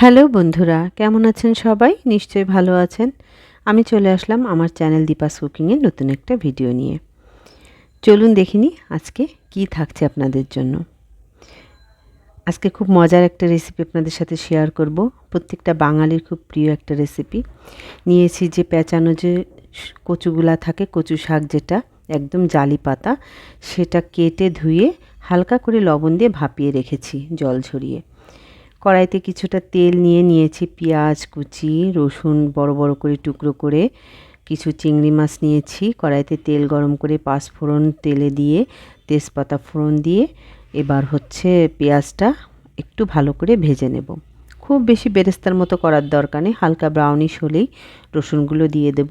Hello বন্ধুরা, কেমন আছেন সবাই? নিশ্চয়ই ভালো আছেন। আমি চলে আসলাম আমার চ্যানেল দীপাস কুকিংয়ের নতুন একটা ভিডিও নিয়ে। চলুন দেখিনি আজকে কি থাকছে আপনাদের জন্য। আজকে খুব মজার একটা রেসিপি আপনাদের সাথে শেয়ার করব। প্রত্যেকটা বাঙালির খুব প্রিয় একটা রেসিপি নিয়েছি যে পেঁচানো যে কচুগুলা থাকে, কচু শাক যেটা, একদম জালি পাতা, সেটা কেটে ধুয়ে হালকা করে লবণ দিয়ে ভাপিয়ে রেখেছি জল ঝরিয়ে। কড়াইতে কিছুটা তেল নিয়ে নিয়েছি, পেঁয়াজ, কুচি, রসুন বড় বড় করে টুকরো করে কিছু চিংড়ি মাছ নিয়েছি। কড়াইতে তেল গরম করে পাঁচ পাঁচফোড়ন তেলে দিয়ে, তেজপাতা ফোড়ন দিয়ে এবার হচ্ছে পেঁয়াজটা একটু ভালো করে ভেজে নেব। খুব বেশি বেরেস্তার মতো করার দরকার নেই, হালকা ব্রাউনিশ হলেই রসুনগুলো দিয়ে দেব।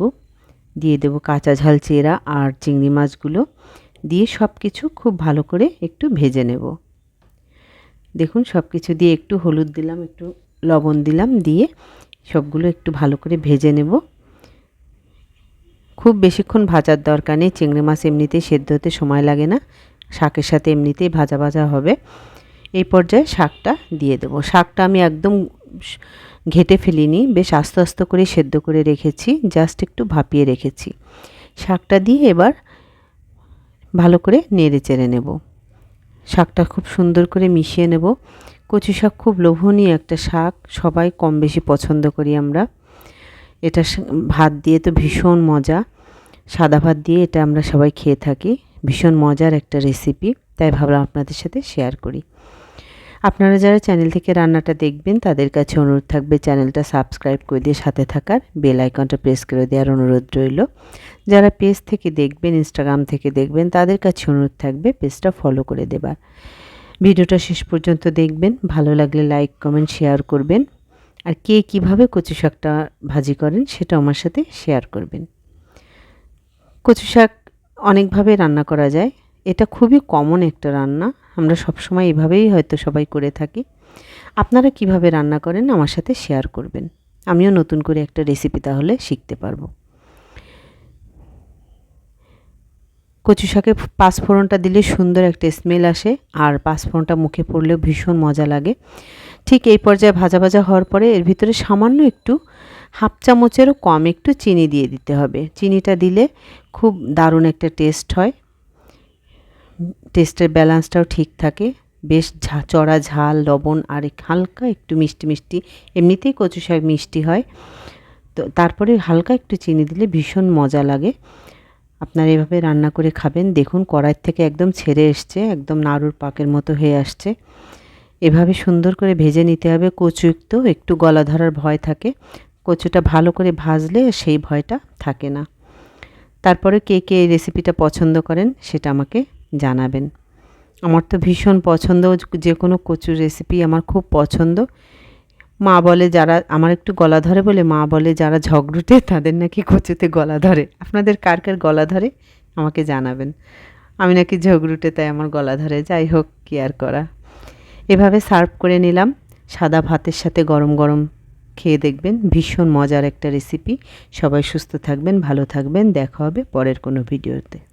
দিয়ে দেব কাঁচা ঝাল চেরা আর চিংড়ি মাছগুলো। দিয়ে সব কিছু খুব ভালো করে একটু ভেজে নেব। দেখুন সব কিছু দিয়ে একটু হলুদ দিলাম, একটু লবণ দিলাম, দিয়ে সবগুলো একটু ভালো করে ভেজে নেব। খুব বেশিক্ষণ ভাজার দরকার নেই, চিংড়ি মাছ এমনিতেই সেদ্ধ হতে সময় লাগে না, শাকের সাথে এমনিতেই ভাজা ভাজা হবে। এই পর্যায়ে শাকটা দিয়ে দেবো। শাকটা আমি একদম ঘেটে ফেলিনি, বেশ আস্তে আস্তে করে সেদ্ধ করে রেখেছি, জাস্ট একটু ভাপিয়ে রেখেছি। শাকটা দিয়ে এবার ভালো করে নেড়ে চেড়ে নেব। শাকটা খুব সুন্দর করে মিশিয়ে নেব। কচু শাক খুব লোভনীয় একটা শাক, সবাই কম বেশি পছন্দ করি আমরা। এটা ভাত দিয়ে তো ভীষণ মজা। সাদা ভাত দিয়ে এটা আমরা সবাই খেয়ে থাকি। ভীষণ মজার একটা রেসিপি তাই ভাবলাম আপনাদের সাথে শেয়ার করি। আপনারা যারা চ্যানেল থেকে রান্নাটা দেখবেন, তাদের কাছে অনুরোধ থাকবে চ্যানেলটা সাবস্ক্রাইব করে দিয়ে সাথে থাকার, বেল আইকনটা প্রেস করে দেওয়ার অনুরোধ রইল। যারা পেজ থেকে দেখবেন, ইনস্টাগ্রাম থেকে দেখবেন, তাদের কাছে অনুরোধ থাকবে পেজটা ফলো করে দেবার। ভিডিওটা শেষ পর্যন্ত দেখবেন, ভালো লাগলে লাইক, কমেন্ট, শেয়ার করবেন। আর কে কীভাবে কচু শাকটা ভাজি করেন, সেটা আমার সাথে শেয়ার করবেন। কচু শাক অনেকভাবে রান্না করা যায় এটা খুবই কমন একটা রান্না। আমরা সবসময় এভাবেই হয়তো সবাই করে থাকি। আপনারা কীভাবে রান্না করেন আমার সাথে শেয়ার করবেন। আমিও নতুন করে একটা রেসিপি তাহলে শিখতে পারব। কচু শাকে পাঁচফোড়নটা দিলে সুন্দর একটা স্মেল আসে আর পাঁচফোড়নটা মুখে পড়লেও ভীষণ মজা লাগে। ঠিক এই পর্যায়ে ভাজা ভাজা হওয়ার পরে এর ভিতরে সামান্য একটু হাফ চামচেরও কম একটু চিনি দিয়ে দিতে হবে। চিনিটা দিলে খুব দারুণ একটা টেস্ট হয়। টেস্টের ব্যালেন্সটাও ঠিক থাকে। বেশ ঝা, চড়া ঝাল, লবণ, আর হালকা একটু মিষ্টি মিষ্টি, এমনিতেই কচু শাক মিষ্টি হয়। তো তারপরে হালকা একটু চিনি দিলে ভীষণ মজা লাগে। আপনারা এভাবে রান্না করে খাবেন। দেখুন কড়াই থেকে একদম ছেড়ে এসছে, একদম নাড়ুর পাকের মতো হয়ে আসছে। এভাবে সুন্দর করে ভেজে নিতে হবে কচুযুক্ত, একটু গলা ধরার ভয় থাকে। কচুটা ভালো করে ভাজলে সেই ভয়টা থাকে না। তারপরে কে কে এই রেসিপিটা পছন্দ করেন সেটা আমাকে জানাবেন। আমার তো ভীষণ পছন্দ যে কোনো কচুর রেসিপি আমার খুব পছন্দ। মা বলে যারা, আমার একটু গলা ধরে বলে, মা বলে যারা ঝগড়ুটে তাদের নাকি কচুতে গলা ধরে। আপনাদের কার কার গলা ধরে? আমাকে জানাবেন। আমি নাকি ঝগড়ুটে তাই আমার গলা ধরে। যাই হোক, কি আর করা। এভাবে সার্ভ করে নিলাম। সাদা ভাতের সাথে গরম গরম খেয়ে দেখবেন। ভীষণ মজার একটা রেসিপি সবাই সুস্থ থাকবেন, ভালো থাকবেন। দেখা হবে পরের কোনো ভিডিওতে